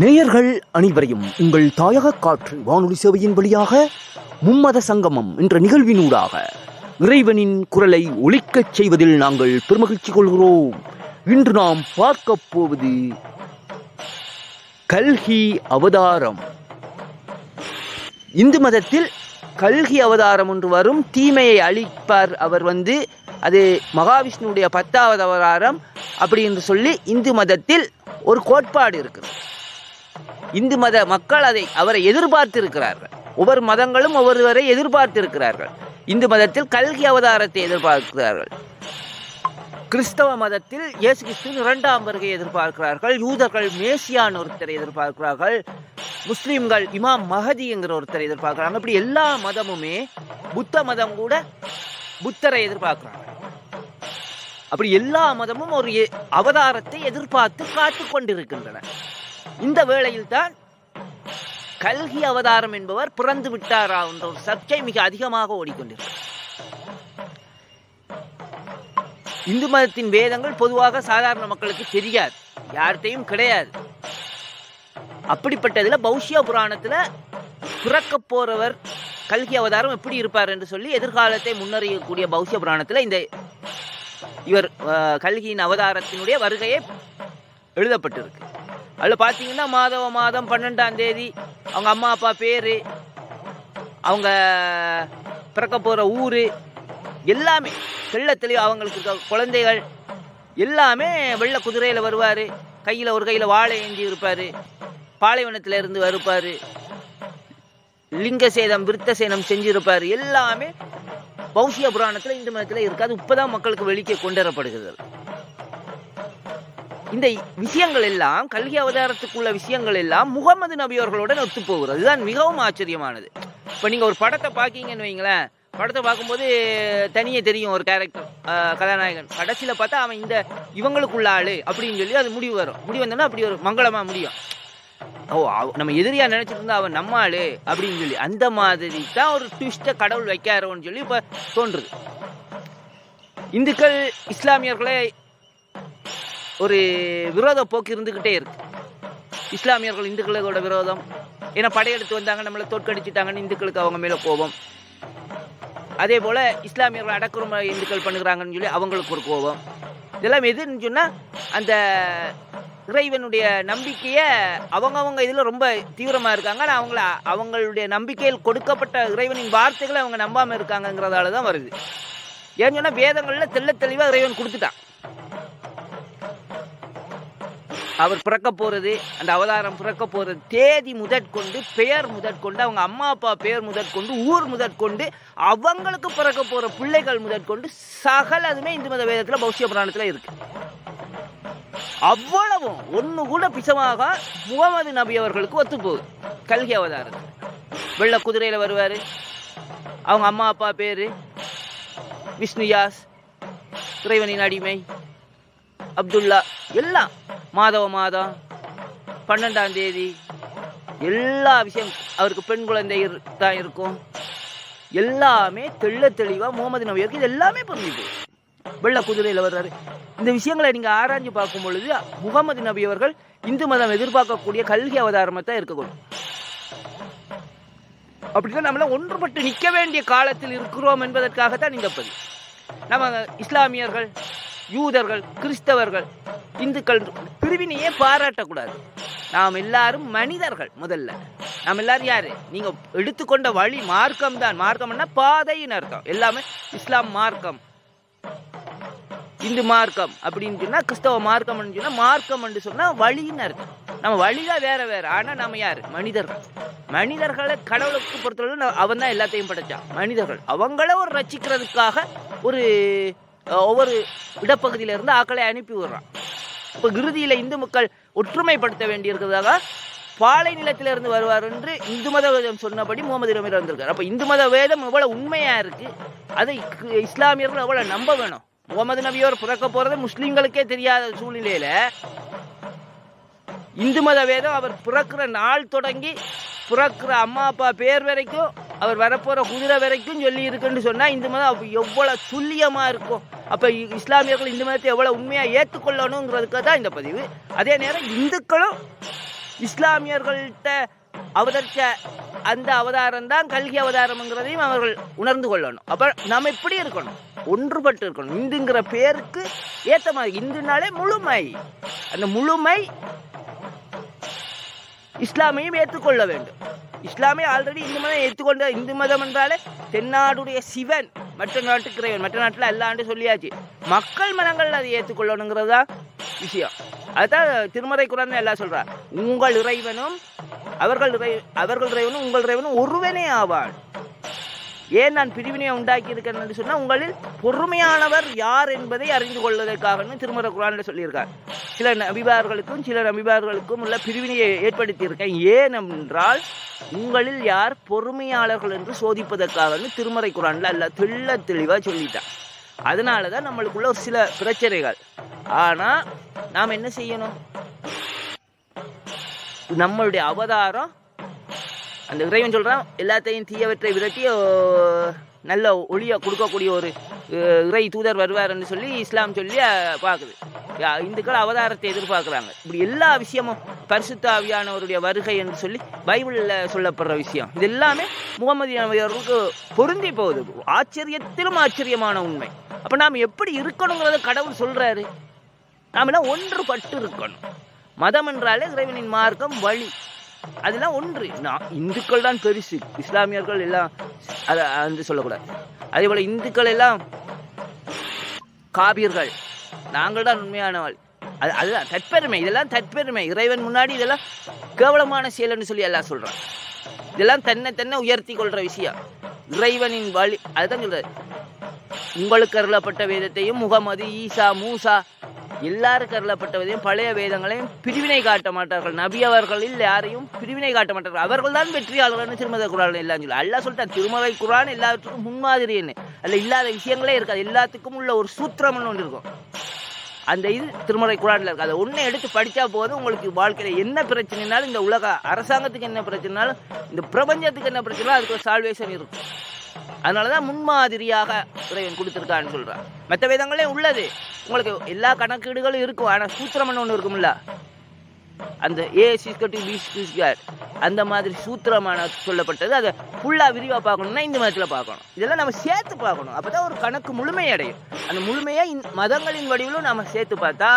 நேயர்கள் அனைவரையும் உங்கள் தாயக காற்று வானொலி சேவையின் வழியாக மும்மத சங்கமம் என்ற நிகழ்வினூடாக இறைவனின் குரலை ஒழிக்கச் செய்வதில் நாங்கள் பெருமகிழ்ச்சி கொள்கிறோம். இன்று நாம் பார்க்க போவது கல்கி அவதாரம். இந்து மதத்தில் கல்கி அவதாரம் ஒன்று வரும். தீமையை அழிப்பார் அவர் வந்து. அது மகாவிஷ்ணுடைய பத்தாவது அவதாரம். அப்படி என்று சொல்லி இந்து மதத்தில் ஒரு கோட்பாடு இருக்குது இந்து மத மக்கள் அதை அவரை எதிர்பார்த்திருக்கிறார்கள். ஒவ்வொரு மதங்களும் ஒவ்வொருவரை எதிர்பார்த்திருக்கிறார்கள். இந்து மதத்தில் கல்கி அவதாரத்தை எதிர்பார்க்கிறார்கள். கிறிஸ்தவ மதத்தில் இயேசு கிறிஸ்துவின் இரண்டாம் வருகை எதிர்பார்க்கிறார்கள். யூதர்கள் மேசியான் ஒருத்தரை எதிர்பார்க்கிறார்கள். முஸ்லீம்கள் இமாம் மஹதி என்கிற ஒருத்தரை எதிர்பார்க்கிறாங்க. அப்படி எல்லா மதமுமே புத்த மதம் கூட புத்தரை எதிர்பார்க்கிறாங்க. அப்படி எல்லா மதமும் ஒரு எ- அவதாரத்தை எதிர்பார்த்து காத்து கொண்டிருக்கின்றன இந்த வேளையில் தான் கல்கி அவதாரம் என்பவர் பிறந்து விட்டாரா என்ற ஒரு சர்ச்சை மிக அதிகமாக ஓடிக்கொண்டிருக்கிறது. இந்து மதத்தின் வேதங்கள் பொதுவாக சாதாரண மக்களுக்கு தெரியாது. யார்கிட்டையும் கிடையாது. அப்படிப்பட்டதுல பௌஷ்ய புராணத்துல பிறக்க போறவர் கல்கி அவதாரம் எப்படி இருப்பார் என்று சொல்லி எதிர்காலத்தை முன்னறியக்கூடிய பௌஷ்ய புராணத்துல இந்த இவர் அஹ், கல்கியின் அவதாரத்தினுடைய வருகையை எழுதப்பட்டிருக்கு. அதில் பார்த்தீங்கன்னா மாதவ மாதம் பன்னெண்டாம் தேதி அவங்க அம்மா அப்பா பேர் அவங்க பிறக்க போகிற ஊர் எல்லாமே தெள்ள தெளிவு அவங்களுக்கு குழந்தைகள் எல்லாமே வெள்ளை குதிரையில் வருவார். கையில் ஒரு கையில் வாழை ஏந்தி இருப்பார். பாலைவனத்தில் இருந்து வருப்பார். லிங்க சேதம் விருத்த சேதம் செஞ்சிருப்பார். எல்லாமே பௌஷிய புராணத்தில் இந்து மதத்தில் இருக்காது இப்போ தான் மக்களுக்கு வெளிக்கே கொண்டு வரப்படுகிறது. இந்த விஷயங்கள் எல்லாம் கல்கி அவதாரத்துக்குள்ள விஷயங்கள் எல்லாம் முகமது நபி அவர்களுடன் ஒத்து போகிறது அதுதான் மிகவும் ஆச்சரியமானது. இப்போ நீங்கள் ஒரு படத்தை பார்க்கீங்கன்னு வைங்களேன். படத்தை பார்க்கும்போது தனியே தெரியும் ஒரு கேரக்டர் கதாநாயகன். கடைசியில் பார்த்தா அவன் இந்த இவங்களுக்குள்ள ஆளு அப்படின்னு சொல்லி அது முடிவு வரும். முடிவு வந்தோன்னா அப்படி ஒரு மங்களமாக முடியும். ஓ அவ- நம்ம எதிரியா நினைச்சிட்டு இருந்தா அவன் நம்ம அப்படின்னு சொல்லி. அந்த மாதிரி தான் ஒரு ட்விஸ்ட்டை கடவுள் வைக்காரோன்னு சொல்லி இப்போ தோன்றுது. இந்துக்கள் இஸ்லாமியர்களை ஒரு விரோத போக்கு இருந்துக்கிட்டே இருக்கு. இஸ்லாமியர்கள் இந்துக்களோட விரோதம். ஏன்னா படையெடுத்து வந்தாங்க நம்மளை தோற்கடிச்சிட்டாங்கன்னு இந்துக்களுக்கு அவங்க மேலே கோபம். அதே போல் இஸ்லாமியர்கள் அடக்குறுமை இந்துக்கள் பண்ணுகிறாங்கன்னு சொல்லி அவங்களுக்கு ஒரு கோபம். இதெல்லாம் எதுன்னு சொன்னால் அந்த இறைவனுடைய நம்பிக்கையை அவங்கவுங்க இதில் ரொம்ப தீவிரமாக இருக்காங்க. ஆனால் அவங்கள அவங்களுடைய நம்பிக்கையில் கொடுக்கப்பட்ட இறைவனின் வார்த்தைகளை அவங்க நம்பாமல் இருக்காங்கங்கிறதால தான் வருது. ஏன்னு சொன்னால் வேதங்களில் தெல்ல தெளிவாக இறைவன் கொடுத்துட்டான். அவர் பிறக்க போறது அந்த அவதாரம் பிறக்க போகிறது தேதி முதற்கொண்டு பெயர் முதற்கொண்டு அவங்க அம்மா அப்பா பெயர் முதற்கொண்டு ஊர் முதற்கொண்டு அவங்களுக்கு பிறக்க போகிற பிள்ளைகள் முதற்கொண்டு சகலதுமே இந்து மத வேதத்தில் பௌஷ்ய புராணத்தில் இருக்கு. அவ்வளவும் ஒன்று கூட பிசமாக முகமது நபி அவர்களுக்கு ஒத்து போகுது. கல்கி அவதாரம். வெள்ள குதிரையில வருவார். அவங்க அம்மா அப்பா பேர் விஷ்ணுயாஸ் இறைவனின் அடிமை அப்துல்லா எல்லாம். மாதவ மாதம் பன்னெண்டாம் தேதி எல்லா விஷயம் அவருக்கு பெண் குழந்தை தான் இருக்கும். எல்லாமே தெள்ள தெளிவாக முகமது நபியருக்கு இது எல்லாமே புரிஞ்சுது. வெள்ள குதிரையில் வர்றாரு. இந்த விஷயங்களை நீங்கள் ஆராய்ஞ்சு பார்க்கும் பொழுது முகமது நபி அவர்கள் இந்து மதம் எதிர்பார்க்கக்கூடிய கல்வி அவதாரமாக தான் இருக்கக்கூடும் அப்படின்னா நம்மள ஒன்றுபட்டு நிற்க வேண்டிய காலத்தில் இருக்கிறோம் என்பதற்காகத்தான் இந்த பதிவு. நம்ம இஸ்லாமியர்கள் யூதர்கள் கிறிஸ்தவர்கள் இந்துக்கள் பிரிவினையே பாராட்டக்கூடாது. நாம் எல்லாரும் மனிதர்கள் முதல்ல. நாம் எல்லாரும் யாரு? நீங்க எடுத்துக்கொண்ட வழி மார்க்கம் தான். மார்க்கம்னா பாதையின் அர்த்தம். எல்லாமே இஸ்லாம் மார்க்கம். இந்து மார்க்கம் அப்படின்னு சொன்னா கிறிஸ்தவ மார்க்கம்னு சொன்னா மார்க்கம்னு சொன்னா வழின்னு அர்த்தம். நம்ம வழிதான் வேற வேற. ஆனா நம்ம யாரு? மனிதர்கள். மனிதர்களை கடவுளுக்கு பொறுத்தவரை அவன் தான் எல்லாத்தையும் படைச்சான். மனிதர்கள். அவங்கள ஒரு ரசிக்கிறதுக்காக ஒரு ஒவ்வொரு இடப்பகுதியில இருந்து ஆக்களை அனுப்பி விடுறான். இப்போ இறுதியில் இந்து மக்கள் ஒற்றுமைப்படுத்த வேண்டியிருக்கிறதாக பாலை நிலத்திலிருந்து வருவார் என்று இந்து மத வேதம் சொன்னபடி முகமது நபி வந்திருக்கார். அப்போ இந்து மத வேதம் எவ்வளோ உண்மையா இருக்கு? அதை இஸ்லாமியர்கள் எவ்வளோ நம்ப வேணும்? முகமது நபியோர் பிறக்க போறது முஸ்லீம்களுக்கே தெரியாத சூழ்நிலையில இந்து மத வேதம் அவர் பிறக்கிற நாள் தொடங்கி பிறக்கிற அம்மா அப்பா பேர் வரைக்கும் அவர் வரப்போற குதிரை வரைக்கும் சொல்லி இருக்குன்னு சொன்னா இந்து மதம் அப்ப எவ்வளவு துல்லியமா இருக்கும் அப்போ இஸ்லாமியர்கள் இந்து மதத்தை எவ்வளவு உண்மையா ஏற்றுக்கொள்ளணுங்கிறதுக்காக தான் இந்த பதிவு. அதே நேரம் இந்துக்களும் இஸ்லாமியர்கள்ட்ட அவதரித்த அந்த அவதாரம் தான் கல்கி அவதாரம்ங்கிறதையும் அவர்கள் உணர்ந்து கொள்ளணும். அப்போ நாம் எப்படி இருக்கணும். ஒன்றுபட்டு இருக்கணும். இந்துங்கிற பேருக்கு ஏற்ற மாதிரி. இந்துனாலே முழுமை. அந்த முழுமை இஸ்லாமையும் ஏற்றுக்கொள்ள வேண்டும். இஸ்லாமே ஆல்ரெடி இந்து மதம் ஏற்றுக்கொண்ட இந்து மதம் என்றாலே தென்னாடுடைய சிவன் மற்ற நாட்டுக்கு இறைவன் மற்ற நாட்டில் எல்லாண்டு சொல்லியாச்சு. மக்கள் மனங்கள் அதை ஏற்றுக்கொள்ளணுங்கிறது தான் விஷயம். அதுதான் திருமறை குரான் எல்லாம் சொல்றா உங்கள் இறைவனும் அவர்கள் இறை அவர்கள் இறைவனும் உங்கள் இறைவனும் ஒருவனே ஆவான். ஏன் நான் பிரிவினையை உண்டாக்கி இருக்கேன் என்று சொன்னால் உங்களில் பொறுமையானவர் யார் என்பதை அறிந்து கொள்வதற்காக திருமறை குரானில் சொல்லியிருக்கார். சில நபிபார்களுக்கும் சில நபிபார்களுக்கும் உள்ள பிரிவினையை ஏற்படுத்தியிருக்கேன். ஏன் என்றால் உங்களில் யார் பொறுமையாளர்கள் என்று சோதிப்பதற்காக திருமறை குரானில் அல்ல தெள்ள தெளிவாக சொல்லிட்டான். அதனால தான் நம்மளுக்குள்ள ஒரு சில பிரச்சனைகள். ஆனால் நாம் என்ன செய்யணும்? நம்மளுடைய அவதாரம் அந்த இறைவன் சொல்கிறான் எல்லாத்தையும் தீயவற்றை விரட்டி நல்ல ஒளியை கொடுக்கக்கூடிய ஒரு இறை தூதர் வருவார்னு சொல்லி இஸ்லாம் சொல்லி பார்க்குது. இந்துக்கள் அவதாரத்தை எதிர்பார்க்குறாங்க. இப்படி எல்லா விஷயமும் பரிசுத்த ஆவியானவருடைய வருகை என்று சொல்லி பைபிளில் சொல்லப்படுற விஷயம். இது எல்லாமே முகமது பொருந்தி போகுது. ஆச்சரியத்திலும் ஆச்சரியமான உண்மை. அப்போ நாம் எப்படி இருக்கணுங்கிறத கடவுள் சொல்கிறாரு நாமெல்லாம் ஒன்றுபட்டு இருக்கணும். மதம் என்றாலே இறைவனின் மார்க்கம் வழி. அதெல்லாம் ஒன்று. நான் இந்துக்கள் தான் பெருசு. இஸ்லாமியர்கள் எல்லாம் அதை வந்து சொல்லக்கூடாது. அதே போல் இந்துக்கள் எல்லாம் காபியர்கள் நாங்கள் தான் உண்மையானவள். அது அதுதான் தற்பெருமை இதெல்லாம் தற்பெருமை. இறைவன் முன்னாடி இதெல்லாம் கேவலமான செயல்னு சொல்லி எல்லாம் சொல்கிறான் இதெல்லாம் தன்னை தன்னை உயர்த்தி கொள்கிற விஷயம். இறைவனின் வழி அதுதான் சொல்கிறது உங்களுக்கு அருளப்பட்ட வேதத்தையும் முகமது ஈசா மூசா எல்லாருக்கும் அருளப்பட்டவதையும் பழைய வேதங்களையும் பிரிவினை காட்ட மாட்டார்கள். நபி அவர்களில் யாரையும் பிரிவினை காட்ட மாட்டார்கள். அவர்கள் தான் வெற்றியாளர்கள்னு திருமத குரான் எல்லாம் சொல்லி அல்லா சொல்லிட்டான் திருமலை குரான் எல்லாத்துக்கும் முன்மாதிரி என்ன? அதில் இல்லாத விஷயங்களே இருக்காது. எல்லாத்துக்கும் உள்ள ஒரு சூத்திரம்னு ஒன்று இருக்கும். அந்த இது திருமலை குரானில் இருக்குது அதை ஒன்று எடுத்து படித்தா போதும் உங்களுக்கு வாழ்க்கையில் என்ன பிரச்சனைனாலும் இந்த உலக அரசாங்கத்துக்கு என்ன பிரச்சனைனாலும் இந்த பிரபஞ்சத்துக்கு என்ன பிரச்சனைனாலும் அதுக்கு ஒரு சால்வேஷன் இருக்கும். அதனால தான் முன்மாதிரியாக இறைவன் கொடுத்துருக்கான்னு சொல்கிறான் மற்ற வேதங்களே உள்ளது. உங்களுக்கு எல்லா கணக்கீடுகளும் இருக்கும். ஆனால் சூத்திரம்னு ஒன்று இருக்கும்ல. அந்த ஏ சிஸ்கட்டு பி சிஸ்கட் அந்த மாதிரி சூத்திரமான சொல்லப்பட்டது. அதை ஃபுல்லாக விரிவாக பார்க்கணும்னா இந்த மதத்தில் பார்க்கணும். இதெல்லாம் நம்ம சேர்த்து பார்க்கணும். அப்போ தான் ஒரு கணக்கு முழுமையடையும் அந்த முழுமையை இந் மதங்களின் வடிவிலும் நம்ம சேர்த்து பார்த்தா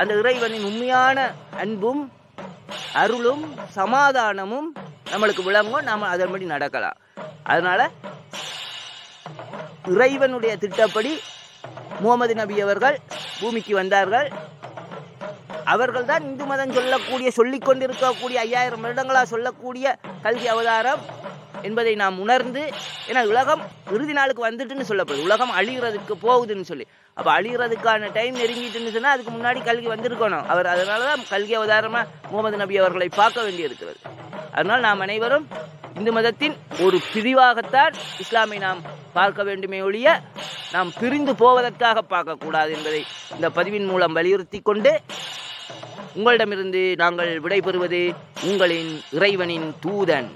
அந்த இறைவனின் உண்மையான அன்பும் அருளும் சமாதானமும் நம்மளுக்கு விளங்கும். நாம் அதன்படி நடக்கலாம். அதனால் இறைவனுடைய திட்டப்படி முகமது நபி அவர்கள் பூமிக்கு வந்தார்கள். அவர்கள் தான் இந்து மதம் சொல்லக்கூடிய சொல்லிக் கொண்டிருக்கக்கூடிய ஐயாயிரம் வருடங்களாக சொல்லக்கூடிய கல்வி அவதாரம் என்பதை நாம் உணர்ந்து ஏன்னா உலகம் இறுதி நாளுக்கு வந்துட்டுன்னு சொல்லப்படுது. உலகம் அழிகிறதுக்கு போகுதுன்னு சொல்லி. அப்போ அழிகிறதுக்கான டைம் நெருங்கிட்டுன்னு சொன்னால் அதுக்கு முன்னாடி கல்வி வந்திருக்கணும். அவர் அதனால தான் கல்வி அவதாரமாக முகமது நபி அவர்களை பார்க்க வேண்டியிருக்கிறது. அதனால் நாம் அனைவரும் இந்து மதத்தின் ஒரு பிரிவாகத்தான் இஸ்லாமை நாம் பார்க்க வேண்டுமே ஒழிய நாம் பிரிந்து போவதற்காக பார்க்கக்கூடாது என்பதை இந்த பதிவின் மூலம் வலியுறுத்தி கொண்டு உங்களிடமிருந்து நாங்கள் விடைபெறுவது உங்களின் இறைவனின் தூதன்.